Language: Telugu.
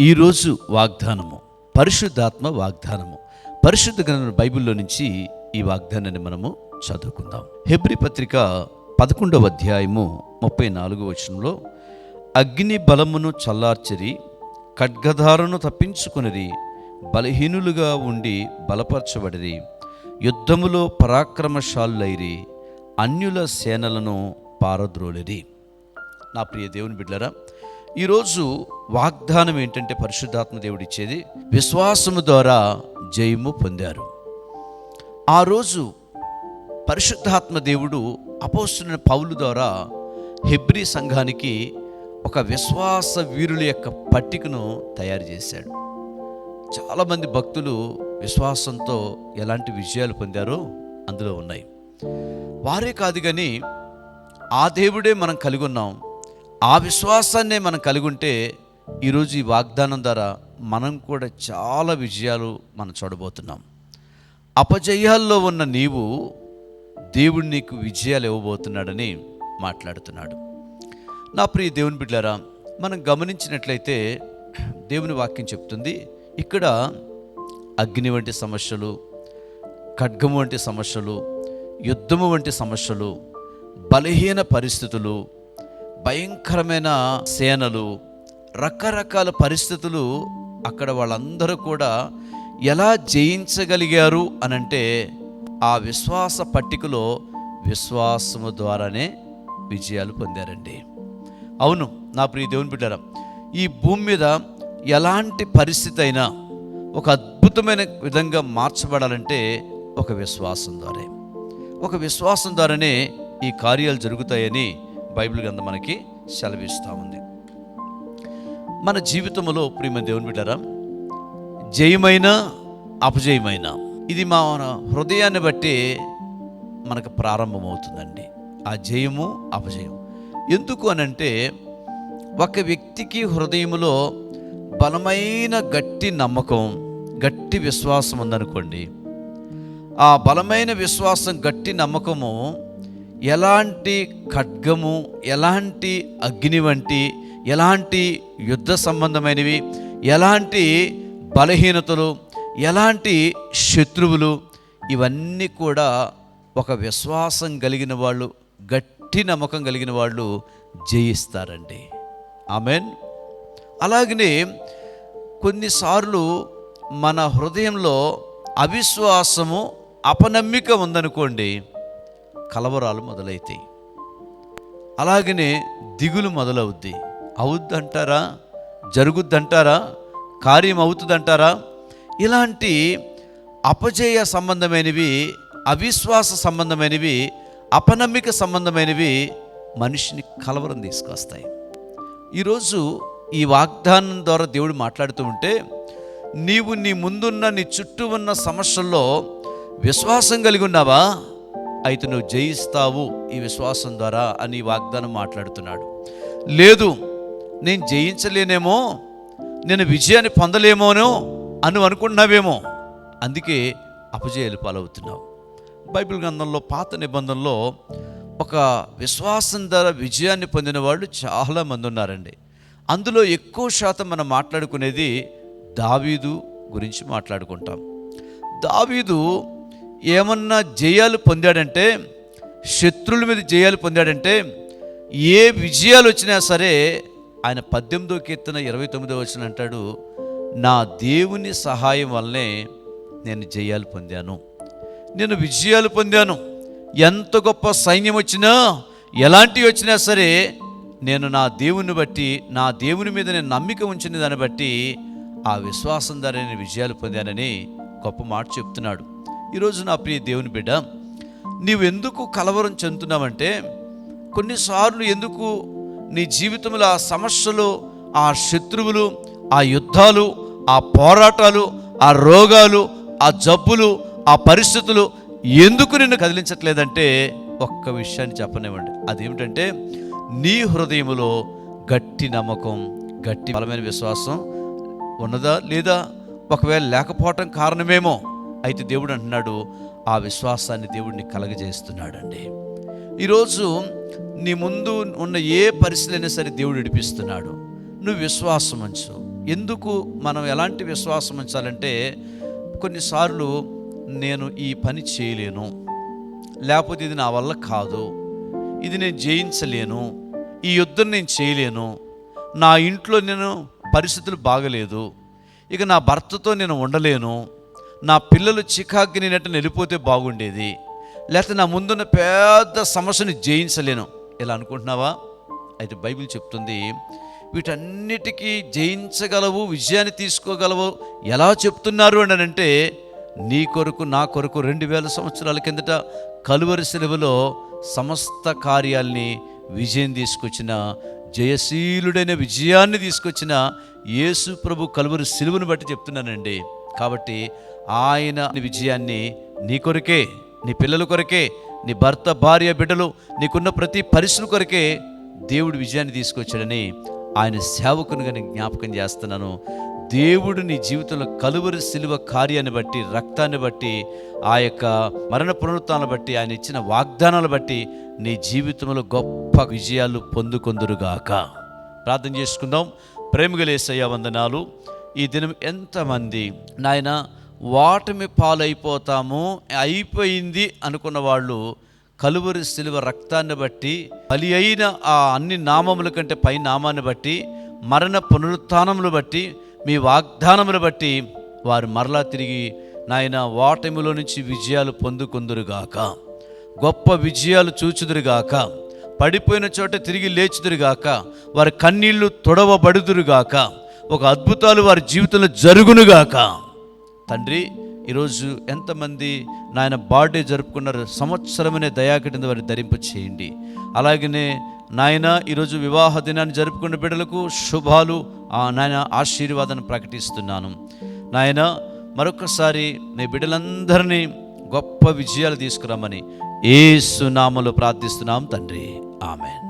ఈరోజు వాగ్దానము పరిశుద్ధాత్మ వాగ్దానము. పరిశుద్ధ గ్రంథం బైబిల్లో నుంచి ఈ వాగ్దానాన్ని మనము చదువుకుందాం. హెబ్రి పత్రిక పదకొండవ అధ్యాయము ముప్పై నాలుగు వచనంలో అగ్ని బలమును చల్లార్చరి ఖడ్గధారను తప్పించుకునిది బలహీనులుగా ఉండి బలపరచబడిరి యుద్ధములో పరాక్రమశాలులైరి అన్యుల సేనలను పారద్రోలిరి. నా ప్రియ దేవుని బిడ్డరా ఈరోజు వాగ్దానం ఏంటంటే పరిశుద్ధాత్మ దేవుడు ఇచ్చేది విశ్వాసము ద్వారా జయము పొందారు. ఆ రోజు పరిశుద్ధాత్మ దేవుడు అపోస్తున్న పౌలు ద్వారా హెబ్రీ సంఘానికి ఒక విశ్వాస వీరుల యొక్క పట్టికను తయారు చేశాడు. చాలామంది భక్తులు విశ్వాసంతో ఎలాంటి విజయాలు పొందారో అందులో ఉన్నాయి. వారే కాదు కానీ ఆ దేవుడే మనం కలిగి ఉన్నాం ఆ విశ్వాసాన్ని మనం కలిగి ఉంటే ఈరోజు ఈ వాగ్దానం ద్వారా మనం కూడా చాలా విజయాలు మనం చూడబోతున్నాం. అపజయాల్లో ఉన్న నీవు దేవుడు నీకు విజయాలు ఇవ్వబోతున్నాడని మాట్లాడుతున్నాడు. నా ప్రియ దేవుని బిడ్డారా మనం గమనించినట్లయితే దేవుని వాక్యం చెప్తుంది ఇక్కడ అగ్ని వంటి సమస్యలు ఖడ్గము వంటి సమస్యలు యుద్ధము వంటి సమస్యలు బలహీన పరిస్థితులు భయంకరమైన సేనలు రకరకాల పరిస్థితులు అక్కడ వాళ్ళందరూ కూడా ఎలా జయించగలిగారు అనంటే ఆ విశ్వాస పట్టికలో విశ్వాసము ద్వారానే విజయాలు పొందారండి. అవును నా ప్రియ దేవుని బిడ్డారా ఈ భూమి మీద ఎలాంటి పరిస్థితి అయినా ఒక అద్భుతమైన విధంగా మార్చబడాలంటే ఒక విశ్వాసం ద్వారా ఒక విశ్వాసం ద్వారానే ఈ కార్యాలు జరుగుతాయని బైబిల్ గ్రంథం మనకి సెలవిస్తూ ఉంది. మన జీవితంలో ప్రియమ దేవుని బిడ్డారా జయమైన అపజయమైన ఇది మన హృదయాన్ని బట్టి మనకు ప్రారంభమవుతుందండి. ఆ జయము అపజయం. ఎందుకు అనంటే ఒక వ్యక్తికి హృదయములో బలమైన గట్టి నమ్మకం గట్టి విశ్వాసం ఉందనుకోండి ఆ బలమైన విశ్వాసం గట్టి నమ్మకము ఎలాంటి ఖడ్గము ఎలాంటి అగ్ని వంటి ఎలాంటి యుద్ధ సంబంధమైనవి ఎలాంటి బలహీనతలు ఎలాంటి శత్రువులు ఇవన్నీ కూడా ఒక విశ్వాసం కలిగిన వాళ్ళు గట్టి నమ్మకం కలిగిన వాళ్ళు జయిస్తారండి. ఆమెన్. అలాగనే కొన్నిసార్లు మన హృదయంలో అవిశ్వాసము అపనమ్మిక ఉందనుకోండి కలవరాలు మొదలవుతాయి అలాగనే దిగులు మొదలవుద్ది. అవుద్దంటారా? జరుగుద్దంటారా? కార్యం అవుతుందంటారా? ఇలాంటి అపజయ సంబంధమైనవి అవిశ్వాస సంబంధమైనవి అపనమ్మిక సంబంధమైనవి మనిషిని కలవరం తీసుకొస్తాయి. ఈరోజు ఈ వాగ్దానం ద్వారా దేవుడు మాట్లాడుతూ ఉంటే నీవు నీ ముందున్న నీ చుట్టూ ఉన్న సమస్యల్లో విశ్వాసం కలిగి ఉన్నావా? అయితే నువ్వు జయిస్తావు ఈ విశ్వాసం ద్వారా అని వాగ్దానం మాట్లాడుతున్నాడు. లేదు నేను జయించలేనేమో నేను విజయాన్ని పొందలేమోనో అని అనుకుంటున్నావేమో. అందుకే అపజయాలు పాలవుతున్నావు. బైబిల్ గ్రంథంలో పాత నిబంధనలో ఒక విశ్వాసం ద్వారా విజయాన్ని పొందిన వాళ్ళు చాలామంది ఉన్నారండి. అందులో ఎక్కువ శాతం మనం మాట్లాడుకునేది దావీదు గురించి మాట్లాడుకుంటాం. దావీదు ఏమన్నా జయాలు పొందాడంటే శత్రువుల మీద జయాలు పొందాడంటే ఏ విజయాలు వచ్చినా సరే ఆయన పద్దెనిమిదో కీర్తన ఇరవై తొమ్మిదో వచ్చిన అంటాడు నా దేవుని సహాయం వల్లనే నేను జయాలు పొందాను. నేను విజయాలు పొందాను. ఎంత గొప్ప సైన్యం వచ్చినా ఎలాంటివి వచ్చినా సరే నేను నా దేవుని బట్టి నా దేవుని మీద నేను నమ్మిక ఉంచిన దాన్ని బట్టి ఆ విశ్వాసం ద్వారా నేను విజయాలు పొందానని గొప్ప మాట చెప్తున్నాడు. ఈరోజు నా ప్రియ దేవుని బిడ్డ నీవు ఎందుకు కలవరం చెందుతున్నావంటే కొన్నిసార్లు ఎందుకు నీ జీవితంలో ఆ సమస్యలు ఆ శత్రువులు ఆ యుద్ధాలు ఆ పోరాటాలు ఆ రోగాలు ఆ జబ్బులు ఆ పరిస్థితులు ఎందుకు నిన్ను కదిలించట్లేదంటే ఒక్క విషయాన్ని చెప్పనివ్వండి. అదేమిటంటే నీ హృదయములో గట్టి నమ్మకం గట్టి బలమైన విశ్వాసం ఉన్నదా లేదా? ఒకవేళ లేకపోవటం కారణమేమో అయితే దేవుడు అంటున్నాడు ఆ విశ్వాసాన్ని దేవుడిని కలగజేస్తున్నాడండి. ఈరోజు నీ ముందు ఉన్న ఏ పరిస్థితులైనా సరే దేవుడు విడిపిస్తున్నాడు నువ్వు విశ్వాసం ఉంచు. ఎందుకు మనం ఎలాంటి విశ్వాసం ఉంచాలంటే కొన్నిసార్లు నేను ఈ పని చేయలేను లేకపోతే ఇది నా వల్ల కాదు ఇది నేను జయించలేను ఈ యుద్ధం నేను చేయలేను నా ఇంట్లో నేను పరిస్థితులు బాగలేదు ఇక నా భర్తతో నేను ఉండలేను నా పిల్లలు చికాకి నేనట్టు వెళ్ళిపోతే బాగుండేది. లేకపోతే నా ముందున్న పెద్ద సమస్యను జయించలేను. ఇలా అనుకుంటున్నావా? అయితే బైబిల్ చెప్తుంది వీటన్నిటికీ జయించగలవు విజయాన్ని తీసుకోగలవు. ఎలా చెప్తున్నారు అని అంటే నీ కొరకు నా కొరకు రెండు వేల సంవత్సరాల కిందట కలువరి సెలవులో సమస్త కార్యాల్ని విజయం తీసుకొచ్చిన జయశీలుడైన విజయాన్ని తీసుకొచ్చిన యేసు ప్రభు కలువరి సిలువను బట్టి చెప్తున్నానండి. కాబట్టి ఆయన విజయాన్ని నీ కొరకే నీ పిల్లల కొరకే నీ భర్త భార్య బిడ్డలు నీకున్న ప్రతి పరిశ్రమ కొరకే దేవుడు విజయాన్ని తీసుకొచ్చాడని ఆయన సేవకునిగా నేను జ్ఞాపకం చేస్తున్నాను. దేవుడు నీ జీవితంలో కలువరి సిలువ కార్యాన్ని బట్టి రక్తాన్ని బట్టి ఆ యొక్క మరణ పునరుత్నాలను బట్టి ఆయన ఇచ్చిన వాగ్దానాలు బట్టి నీ జీవితంలో గొప్ప విజయాలు పొందుకొందురుగాక. ప్రార్థన చేసుకుందాం. ప్రేమగలేసయ్య వందనాలు. ఈ దినం ఎంతమంది నాయన వాటమి పాలైపోతాము అయిపోయింది అనుకున్న వాళ్ళు కలువరి శిలువ రక్తాన్ని బట్టి బలి అయిన ఆ అన్ని నామముల కంటే పై నామాన్ని బట్టి మరణ పునరుత్నములు బట్టి మీ వాగ్దానములు బట్టి వారు మరలా తిరిగి నాయన వాటమిలో నుంచి విజయాలు పొందుకుందురుగాక. గొప్ప విజయాలు చూచుదురుగాక. పడిపోయిన చోట తిరిగి లేచుదురుగాక. వారి కన్నీళ్ళు తొడవబడుదురుగాక. ఒక అద్భుతాలు వారి జీవితంలో జరుగునుగాక. తండ్రి ఈరోజు ఎంతమంది నాయన బర్త్డే జరుపుకున్నారు సంవత్సరమనే దయాకటింద వారిని ధరింప చేయండి. అలాగనే నాయన ఈరోజు వివాహ దినాన్ని జరుపుకున్న బిడ్డలకు శుభాలు నాయన ఆశీర్వాదాన్ని ప్రకటిస్తున్నాను. నాయన మరొకసారి నీ బిడ్డలందరినీ గొప్ప విజయాలు తీసుకురామని ఏ సునామలు ప్రార్థిస్తున్నాం తండ్రి. ఆమెన్.